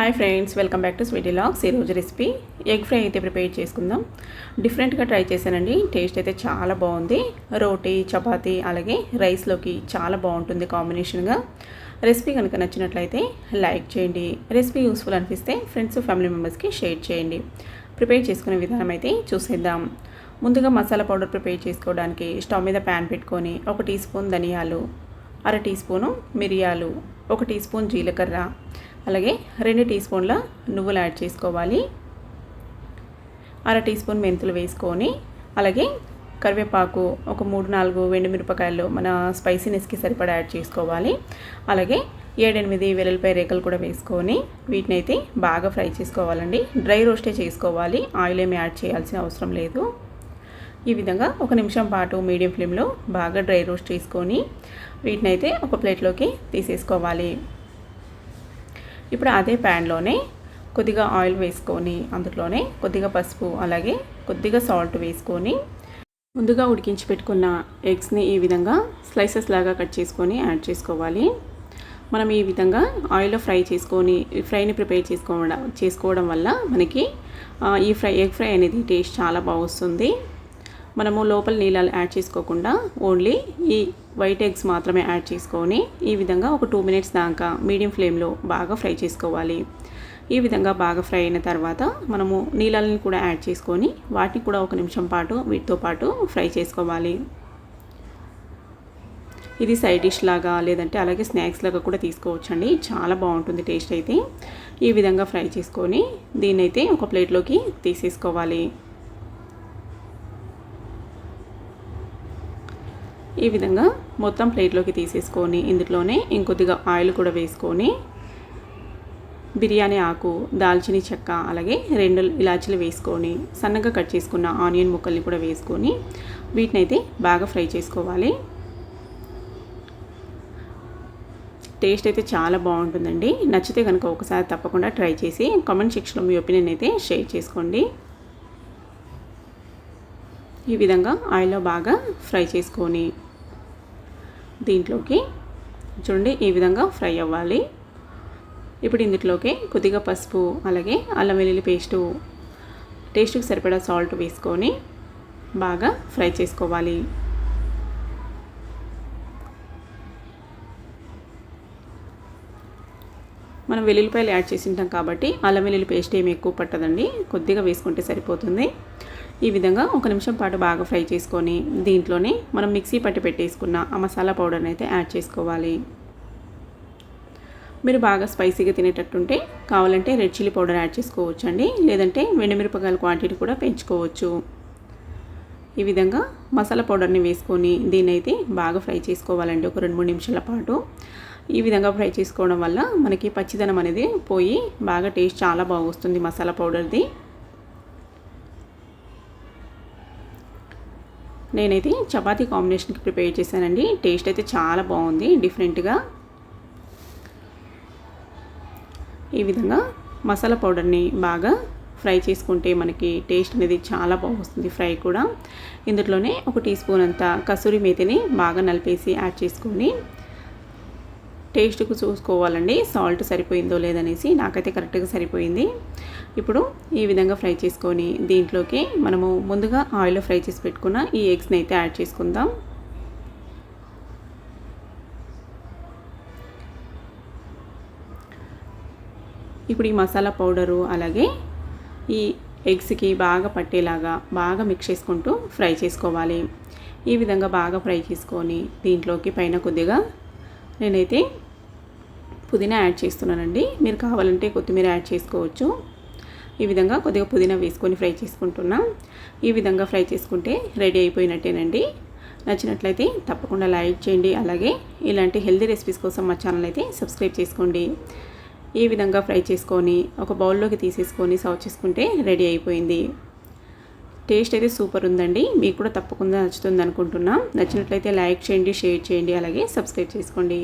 Hi friends welcome back to sweety logs ఈరోజు recipe egg fry అయితే prepare చేసుకుందాం. డిఫరెంట్గా ట్రై చేశానండి. టేస్ట్ అయితే చాలా బాగుంది. రోటీ చపాతీ అలాగే రైస్లోకి చాలా బాగుంటుంది కాంబినేషన్గా రెసిపీ కనుక నచ్చినట్లయితే లైక్ చేయండి. రెసిపీ యూస్ఫుల్ అనిపిస్తే ఫ్రెండ్స్ ఫ్యామిలీ మెంబర్స్కి షేర్ చేయండి. ప్రిపేర్ చేసుకునే విధానం అయితే చూసేద్దాం. ముందుగా మసాలా పౌడర్ ప్రిపేర్ చేసుకోవడానికి స్టవ్ మీద ప్యాన్ పెట్టుకొని ఒక టీ స్పూన్ ధనియాలు అర టీ స్పూను మిరియాలు ఒక టీ స్పూన్ జీలకర్ర అలాగే రెండు టీ స్పూన్ల నువ్వులు యాడ్ చేసుకోవాలి. అర టీ స్పూన్ మెంతులు వేసుకొని అలాగే కరివేపాకు ఒక మూడు నాలుగు మిరపకాయలు మన స్పైసీనెస్కి సరిపడా యాడ్ చేసుకోవాలి. అలాగే ఏడెనిమిది వెల్లుల్లిపాయ రేకలు కూడా వేసుకొని వీటిని అయితే బాగా ఫ్రై చేసుకోవాలండి. డ్రై రోస్టే చేసుకోవాలి. ఆయిల్ ఏమి యాడ్ చేయాల్సిన అవసరం లేదు. ఈ విధంగా ఒక నిమిషం పాటు మీడియం ఫ్లేమ్లో బాగా డ్రై రోస్ట్ చేసుకొని వీటిని అయితే ఒక ప్లేట్లోకి తీసేసుకోవాలి. ఇప్పుడు అదే ప్యాన్లోనే కొద్దిగా ఆయిల్ వేసుకొని అందులోనే కొద్దిగా పసుపు అలాగే కొద్దిగా సాల్ట్ వేసుకొని ముందుగా ఉడికించి పెట్టుకున్న ఎగ్స్ని ఈ విధంగా స్లైసెస్ లాగా కట్ చేసుకొని యాడ్ చేసుకోవాలి. మనం ఈ విధంగా ఆయిల్లో ఫ్రై చేసుకొని ఫ్రైని ప్రిపేర్ చేసుకోవడం చేసుకోవడం వల్ల మనకి ఈ ఫ్రై ఎగ్ ఫ్రై అనేది టేస్ట్ చాలా బాగుస్తుంది మనము లోపల నీళ్ళు యాడ్ చేసుకోకుండా ఓన్లీ ఈ వైట్ ఎగ్స్ మాత్రమే యాడ్ చేసుకొని ఈ విధంగా ఒక టూ మినిట్స్ దాకా మీడియం ఫ్లేమ్లో బాగా ఫ్రై చేసుకోవాలి. ఈ విధంగా బాగా ఫ్రై అయిన తర్వాత మనము నీళ్ళని కూడా యాడ్ చేసుకొని వాటిని కూడా ఒక నిమిషం పాటు వీటితో పాటు ఫ్రై చేసుకోవాలి. ఇది సైడ్ డిష్ లాగా లేదంటే అలాగే స్నాక్స్ లాగా కూడా తీసుకోవచ్చండి. చాలా బాగుంటుంది టేస్ట్ అయితే. ఈ విధంగా ఫ్రై చేసుకొని దీన్నైతే ఒక ప్లేట్లోకి తీసేసుకోవాలి. ఈ విధంగా మొత్తం ప్లేట్లోకి తీసేసుకొని ఇందులోనే ఇంకొద్దిగా ఆయిల్ కూడా వేసుకొని బిర్యానీ ఆకు దాల్చిన చెక్క అలాగే రెండు ఇలాచీలు వేసుకొని సన్నగా కట్ చేసుకున్న ఆనియన్ ముక్కల్ని కూడా వేసుకొని వీటినైతే బాగా ఫ్రై చేసుకోవాలి. టేస్ట్ అయితే చాలా బాగుంటుందండి. నచ్చితే కనుక ఒకసారి తప్పకుండా ట్రై చేసి కామెంట్ సెక్షన్లో మీ ఒపీనియన్ అయితే షేర్ చేసుకోండి. ఈ విధంగా ఆయిల్లో బాగా ఫ్రై చేసుకొని దీంట్లోకి చూడండి ఈ విధంగా ఫ్రై అవ్వాలి. ఇప్పుడు ఇందులోకి కొద్దిగా పసుపు అలాగే అల్లం వెల్లుల్లి పేస్టు టేస్ట్కి సరిపడా సాల్ట్ వేసుకొని బాగా ఫ్రై చేసుకోవాలి. మనం వెల్లుల్లిపాయలు యాడ్ చేసి ఉంటాం కాబట్టి అల్లం వెల్లుల్లి పేస్ట్ ఏమి ఎక్కువ పట్టదండి కొద్దిగా వేసుకుంటే సరిపోతుంది. ఈ విధంగా ఒక నిమిషం పాటు బాగా ఫ్రై చేసుకొని దీంట్లోనే మనం మిక్సీ పట్టి పెట్టేసుకున్న ఆ మసాలా పౌడర్ని అయితే యాడ్ చేసుకోవాలి. మీరు బాగా స్పైసీగా తినేటట్టుంటే కావాలంటే రెడ్ చిల్లీ పౌడర్ యాడ్ చేసుకోవచ్చు అండి లేదంటే వెండిమిరపకాయల క్వాంటిటీ కూడా పెంచుకోవచ్చు. ఈ విధంగా మసాలా పౌడర్ని వేసుకొని దీన్ని అయితే బాగా ఫ్రై చేసుకోవాలండి. ఒక రెండు మూడు నిమిషాల పాటు ఈ విధంగా ఫ్రై చేసుకోవడం వల్ల మనకి పచ్చిదనం అనేది పోయి బాగా టేస్ట్ చాలా బాగా వస్తుంది మసాలా పౌడర్ది. నేనైతే చపాతీ కాంబినేషన్కి ప్రిపేర్ చేశానండి. టేస్ట్ అయితే చాలా బాగుంది డిఫరెంట్గా. ఈ విధంగా మసాలా పౌడర్ని బాగా ఫ్రై చేసుకుంటే మనకి టేస్ట్ అనేది చాలా బాగుంది ఫ్రై కూడా. ఇందులోనే ఒక టీ స్పూన్ అంతా కసూరి మేతిని బాగా నలిపేసి యాడ్ చేసుకొని టేస్ట్కు చూసుకోవాలండి. సాల్ట్ సరిపోయిందో లేదనేసి నాకైతే కరెక్ట్గా సరిపోయింది. ఇప్పుడు ఈ విధంగా ఫ్రై చేసుకొని దీంట్లోకి మనము ముందుగా ఆయిల్లో ఫ్రై చేసి పెట్టుకున్న ఈ ఎగ్స్ని అయితే యాడ్ చేసుకుందాం. ఇప్పుడు ఈ మసాలా పౌడరు అలాగే ఈ ఎగ్స్కి బాగా పట్టేలాగా బాగా మిక్స్ చేసుకుంటూ ఫ్రై చేసుకోవాలి. ఈ విధంగా బాగా ఫ్రై చేసుకొని దీంట్లోకి పైన కొద్దిగా నేనైతే పుదీనా యాడ్ చేస్తున్నానండి. మీరు కావాలంటే కొత్తిమీర యాడ్ చేసుకోవచ్చు. ఈ విధంగా కొద్దిగా పుదీనా వేసుకొని ఫ్రై చేసుకుంటున్నాం. ఈ విధంగా ఫ్రై చేసుకుంటే రెడీ అయిపోయినట్టేనండి. నచ్చినట్లయితే తప్పకుండా లైక్ చేయండి. అలాగే ఇలాంటి హెల్దీ రెసిపీస్ కోసం మా ఛానల్ అయితే సబ్స్క్రైబ్ చేసుకోండి. ఈ విధంగా ఫ్రై చేసుకొని ఒక బౌల్లోకి తీసేసుకొని సర్వ్ చేసుకుంటే రెడీ అయిపోయింది. టేస్ట్ అయితే సూపర్ ఉందండి. మీకు కూడా తప్పకుండా నచ్చుతుంది అనుకుంటున్నాం. నచ్చినట్లయితే లైక్ చేయండి షేర్ చేయండి అలాగే సబ్స్క్రైబ్ చేసుకోండి.